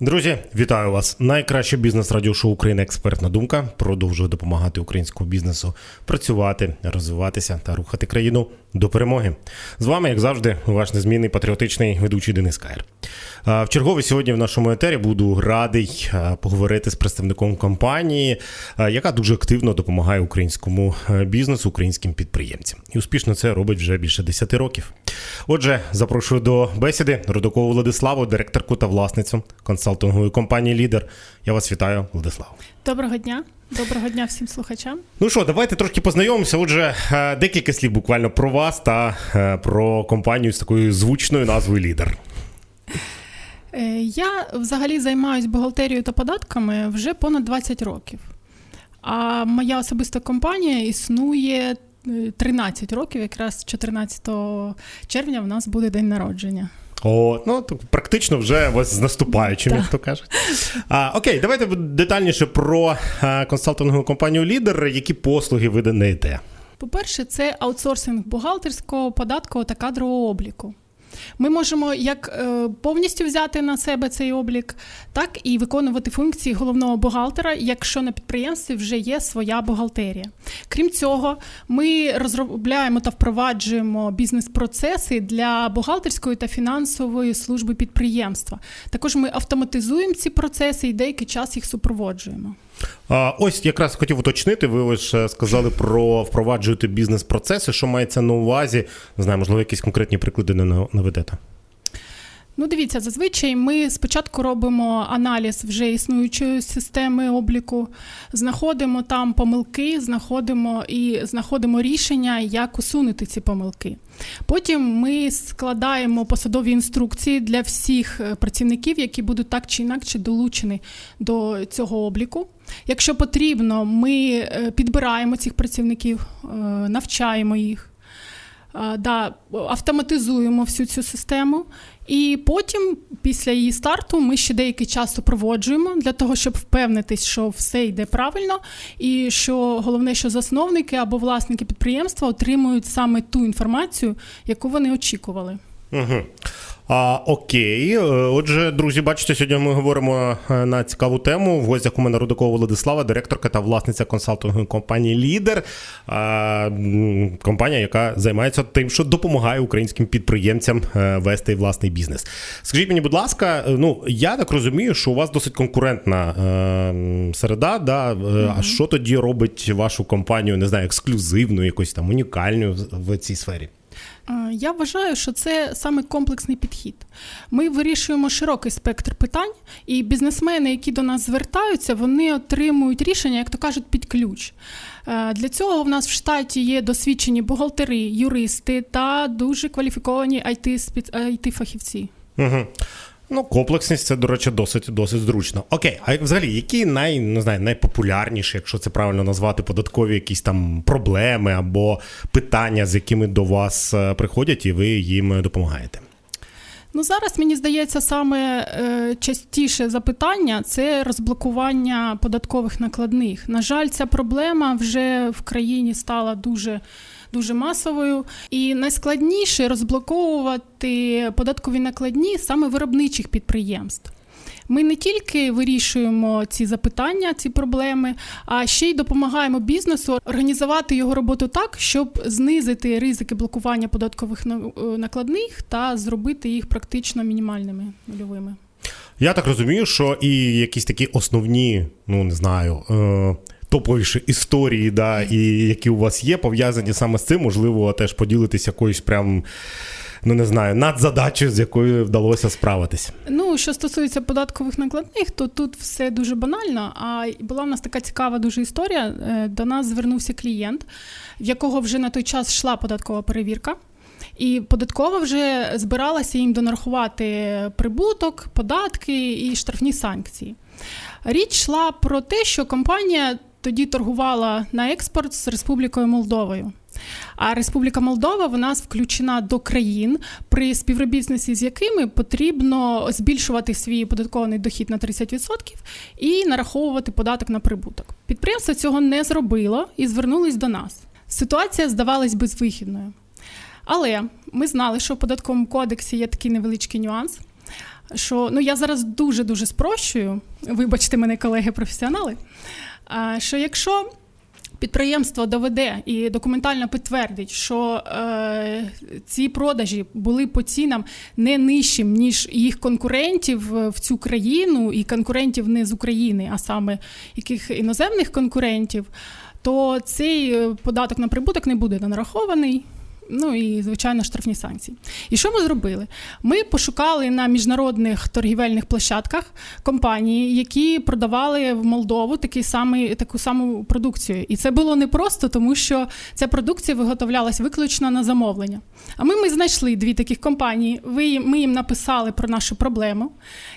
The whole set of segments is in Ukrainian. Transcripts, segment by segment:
Друзі, вітаю вас! Найкраще бізнес радіошоу України Експертна думка продовжує допомагати українському бізнесу працювати, розвиватися та рухати країну до перемоги. З вами, як завжди, ваш незмінний патріотичний ведучий Денис Каєр. В чергове сьогодні в нашому етері буду радий поговорити з представником компанії, яка дуже активно допомагає українському е, бізнесу, українським підприємцям. І успішно це робить вже більше 10 років. Отже, запрошую до бесіди Рудакову Владиславу, директорку та власницю консалтингової компанії Лідер. Я вас вітаю, Владислав. Доброго дня. Доброго дня всім слухачам. Ну що, давайте трошки познайомимося. Отже, е, декілька слів буквально про вас та е, про компанію з такою звучною назвою Лідер. Е, Я взагалі займаюся бухгалтерією та податками вже понад 20 років. А моя особиста компанія існує 13 років, якраз 14 червня в нас буде день народження. О, ну то практично вже вас з наступаючим, як то кажуть. А, окей, давайте детальніше про консалтингову компанію Лідер. Які послуги ви надаєте? По-перше, це аутсорсинг бухгалтерського, податкового та кадрового обліку. Ми можемо як е, повністю взяти на себе цей облік, так і виконувати функції головного бухгалтера, якщо на підприємстві вже є своя бухгалтерія. Крім цього, ми розробляємо та впроваджуємо бізнес-процеси для бухгалтерської та фінансової служби підприємства. Також ми автоматизуємо ці процеси і деякий час їх супроводжуємо. А, ось якраз хотів уточнити. Ви лише сказали про впроваджуєте бізнес-процеси. Що мається на увазі? Не знаю, можливо, якісь конкретні приклади не наведете. Ну, дивіться, зазвичай ми спочатку робимо аналіз вже існуючої системи обліку, знаходимо там помилки, знаходимо і знаходимо рішення, як усунути ці помилки. Потім ми складаємо посадові інструкції для всіх е, працівників, які будуть так чи інакше долучені до цього обліку. Якщо потрібно, ми е, підбираємо цих працівників, е, навчаємо їх. Да, автоматизуємо всю цю систему, і потім, після її старту, ми ще деякий час супроводжуємо для того, щоб впевнитись, що все йде правильно, і що головне, що засновники або власники підприємства отримують саме ту інформацію, яку вони очікували. Угу. А, окей, Е, отже, друзі, бачите, сьогодні ми говоримо е, на цікаву тему. В гостях у мене Рудакова Владислава, директорка та власниця консалтингової компанії Лідер. А, компанія, яка займається тим, що допомагає українським підприємцям е, вести власний бізнес. Скажіть мені, будь ласка, е, ну я так розумію, що у вас досить конкурентна е, середа. Да? Е, А що тоді робить вашу компанію, не знаю, ексклюзивною, якось там унікальною в- в цій сфері? Е, Я вважаю, що це саме комплексний підхід. Ми вирішуємо широкий спектр питань, і бізнесмени, які до нас звертаються, вони отримують рішення, як то кажуть, під ключ. Е, Для цього в нас в штаті є досвідчені бухгалтери, юристи та дуже кваліфіковані IT-фахівці. Угу. Ну, комплексність це, до речі, досить досить зручно. Окей, а взагалі, які най, не знаю, найпопулярніші, якщо це правильно назвати, податкові якісь там проблеми або питання, з якими до вас е, приходять, і ви їм допомагаєте? Ну зараз мені здається, саме е, частіше запитання це розблокування податкових накладних. На жаль, ця проблема вже в країні стала дуже. Дуже масовою і найскладніше розблоковувати податкові накладні саме виробничих підприємств. Ми не тільки вирішуємо ці запитання, ці проблеми, а ще й допомагаємо бізнесу організувати його роботу так, щоб знизити ризики блокування податкових е, накладних та зробити їх практично мінімальними нульовими. Я так розумію, що і якісь такі основні, ну не знаю. Е- Топовіші історії, да, і які у вас є, пов'язані саме з цим, можливо, теж поділитись якоюсь прям, ну не знаю, надзадачею, з якою вдалося справитись. Ну, що стосується податкових накладних, то тут все дуже банально. А була в нас така цікава дуже історія. Е, До нас звернувся клієнт, в якого вже на той час йшла податкова перевірка. І податкова вже збиралася їм донарахувати прибуток, податки і штрафні санкції. Річ йшла про те, що компанія тоді торгувала на експорт з Республікою Молдовою. А Республіка Молдова вона включена до країн, при співробітництві з якими потрібно збільшувати свій податкований дохід на 30% і нараховувати податок на прибуток. Підприємство цього не зробило і звернулись до нас. Ситуація здавалась безвихідною. Але ми знали, що в податковому кодексі є такий невеличкий нюанс. що ну я зараз дуже дуже спрощую, вибачте мене, колеги-професіонали. Що якщо підприємство доведе і документально підтвердить, що е, ці продажі були по цінам не нижчим, ніж їх конкурентів е, в цю країну, і конкурентів не з України, а саме яких іноземних конкурентів, то цей е, податок на прибуток не буде нарахований. Ну і звичайно штрафні санкції. І що ми зробили? Ми пошукали на міжнародних торгівельних площадках компанії, які продавали в Молдову такий самий, таку саму продукцію. І це було непросто, тому що ця продукція виготовлялась виключно на замовлення. А ми, ми знайшли дві таких компанії. Ми їм написали про нашу проблему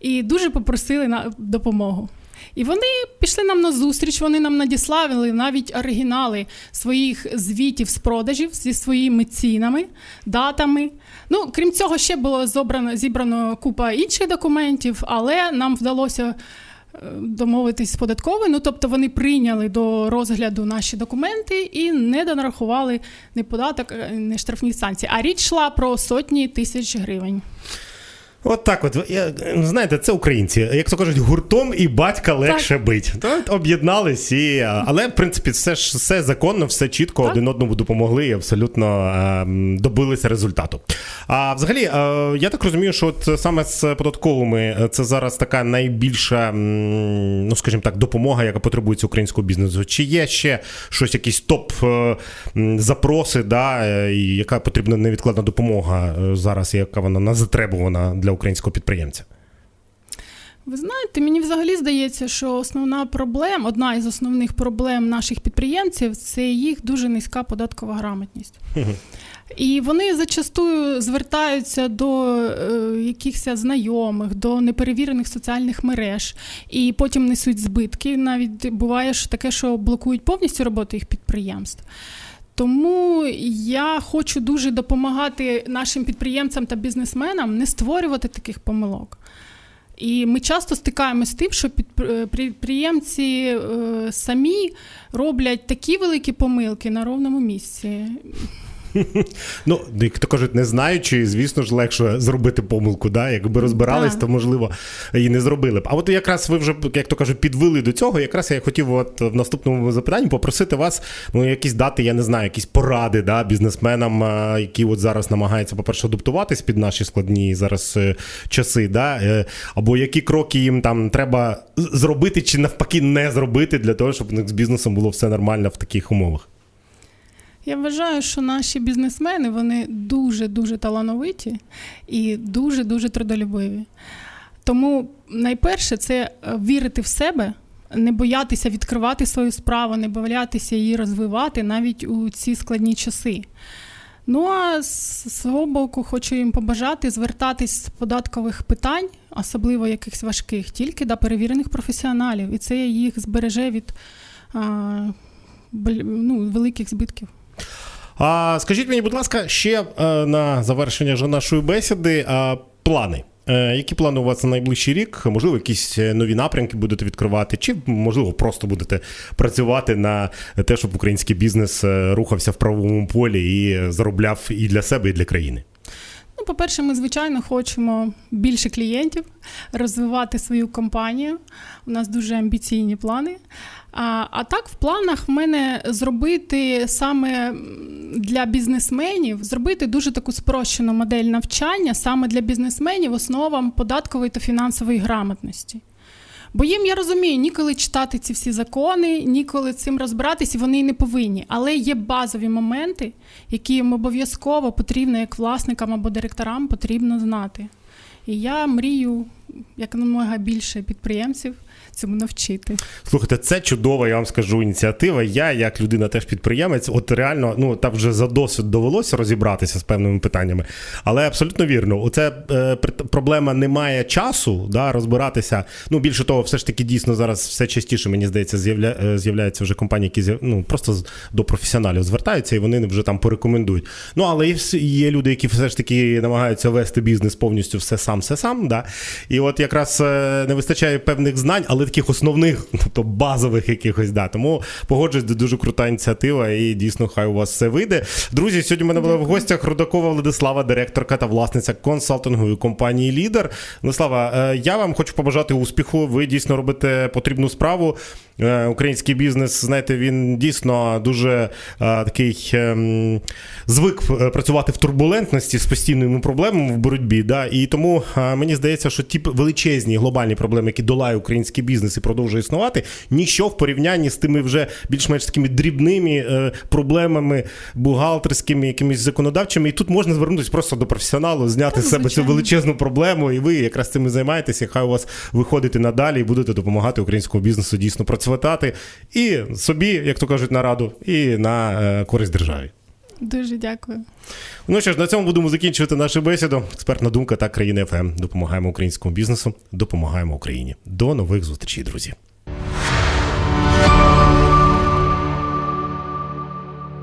і дуже попросили на допомогу. І вони пішли нам на зустріч, вони нам надіслали навіть оригінали своїх звітів з продажів зі своїми цінами, датами. Ну, крім цього, ще було зібрано, зібрано купа інших документів, але нам вдалося е, домовитись з податковою. Ну, тобто вони прийняли до розгляду наші документи і не донарахували не податок, не штрафні санкції. А річ йшла про сотні тисяч гривень. От так, от я, знаєте, це українці. Як то кажуть, гуртом і батька легше бить. То от об'єднались і. Але в принципі, все ж все законно, все чітко, Так. один одному допомогли і абсолютно ем, добилися результату. А взагалі, е, я так розумію, що от саме з податковими е, це зараз така найбільша, ну скажімо так, допомога, яка потребується українського бізнесу. Чи є ще щось, якісь топ е, запроси, да, е, і яка потрібна невідкладна допомога е, зараз, яка вона затребувана для українського підприємця? Ви знаєте, мені взагалі здається, що основна проблема, одна із основних проблем наших підприємців це їх дуже низька податкова грамотність. І вони зачастую звертаються до е, якихось знайомих, до неперевірених соціальних мереж, і потім несуть збитки. Навіть буває що таке, що блокують повністю роботу їх підприємств. Тому я хочу дуже допомагати нашим підприємцям та бізнесменам не створювати таких помилок. І ми часто стикаємося з тим, що підпри- підприємці е, самі роблять такі великі помилки на ровному місці. Ну, як то кажуть, не знаючи, звісно ж, легше зробити помилку. Да? Якби розбирались, то можливо і не зробили б. А от якраз ви вже, як то кажуть, підвели до цього. Якраз я хотів от в наступному запитанні попросити вас ну, якісь дати, я не знаю, якісь поради да, бізнесменам, які от зараз намагаються, по-перше, адаптуватись під наші складні зараз е, часи, да? е, або які кроки їм там треба зробити, чи навпаки не зробити для того, щоб у них з бізнесом було все нормально в таких умовах. Я вважаю, що наші бізнесмени вони дуже дуже талановиті і дуже дуже трудолюбиві. Тому найперше це е, вірити в себе, не боятися відкривати свою справу, не боятися її розвивати навіть у ці складні часи. Ну а з свого боку, хочу їм побажати звертатись з податкових питань, особливо якихось важких, тільки до перевірених професіоналів, і це їх збереже від а, ну, великих збитків. А скажіть мені, будь ласка, ще е, на завершення нашої бесіди А плани. Е, Які плани у вас на найближчий рік? Можливо, якісь е, нові напрямки будете відкривати, чи можливо просто будете працювати на те, щоб український бізнес рухався в правовому полі і заробляв і для себе, і для країни? Ну, по-перше, ми звичайно хочемо більше клієнтів, розвивати свою компанію. У нас дуже амбіційні плани. А, а так, в планах в мене зробити саме для бізнесменів, зробити дуже таку спрощену модель навчання саме для бізнесменів основам податкової та фінансової грамотності. Бо їм я розумію, ніколи читати ці всі закони, ніколи цим розбиратись, вони і не повинні. Але є базові моменти, які їм обов'язково потрібно як власникам або директорам потрібно знати. І я мрію якомога більше підприємців цьому навчити. Слухайте, це чудова, я вам скажу, ініціатива. Я, як людина, теж підприємець, от реально, ну так вже за досвід довелося розібратися з певними питаннями. Але абсолютно вірно, оце е, проблема немає часу да, розбиратися. Ну, більше того, все ж таки дійсно зараз все частіше, мені здається, з'явля, е, з'являються вже компанії, які ну, просто до професіоналів звертаються, і вони вже там порекомендують. Ну, але є люди, які все ж таки намагаються вести бізнес повністю все сам, все сам. Да? І от якраз е, не вистачає певних знань, але таких основних, тобто базових якихось. Да. Тому погоджуюсь, дуже крута ініціатива, і дійсно хай у вас все вийде. Друзі, сьогодні в мене була в гостях Рудакова Владислава, директорка та власниця консалтингової компанії Лідер. Владислава, е, я вам хочу побажати успіху. Ви дійсно робите потрібну справу. Е, Український бізнес, знаєте, він дійсно дуже е, такий ем, звик е, працювати в турбулентності з постійними проблемами в боротьбі. Да? І тому мені здається, що ті величезні глобальні проблеми, які долає український бізнес і продовжує існувати, ніщо в порівнянні з тими вже більш-менш такими дрібними проблемами бухгалтерськими, якимись законодавчими. І тут можна звернутися просто до професіоналу, зняти Так, з себе цю величезну проблему, і ви якраз цим і займаєтеся. Хай у вас виходить надалі, і будете допомагати українському бізнесу дійсно процвітати і собі, як то кажуть, на раду, і на е, користь державі. Дуже дякую. Ну що ж, на цьому будемо закінчувати нашу бесіду. Експертна думка та країни ФМ. Допомагаємо українському бізнесу, допомагаємо Україні. До нових зустрічей, друзі.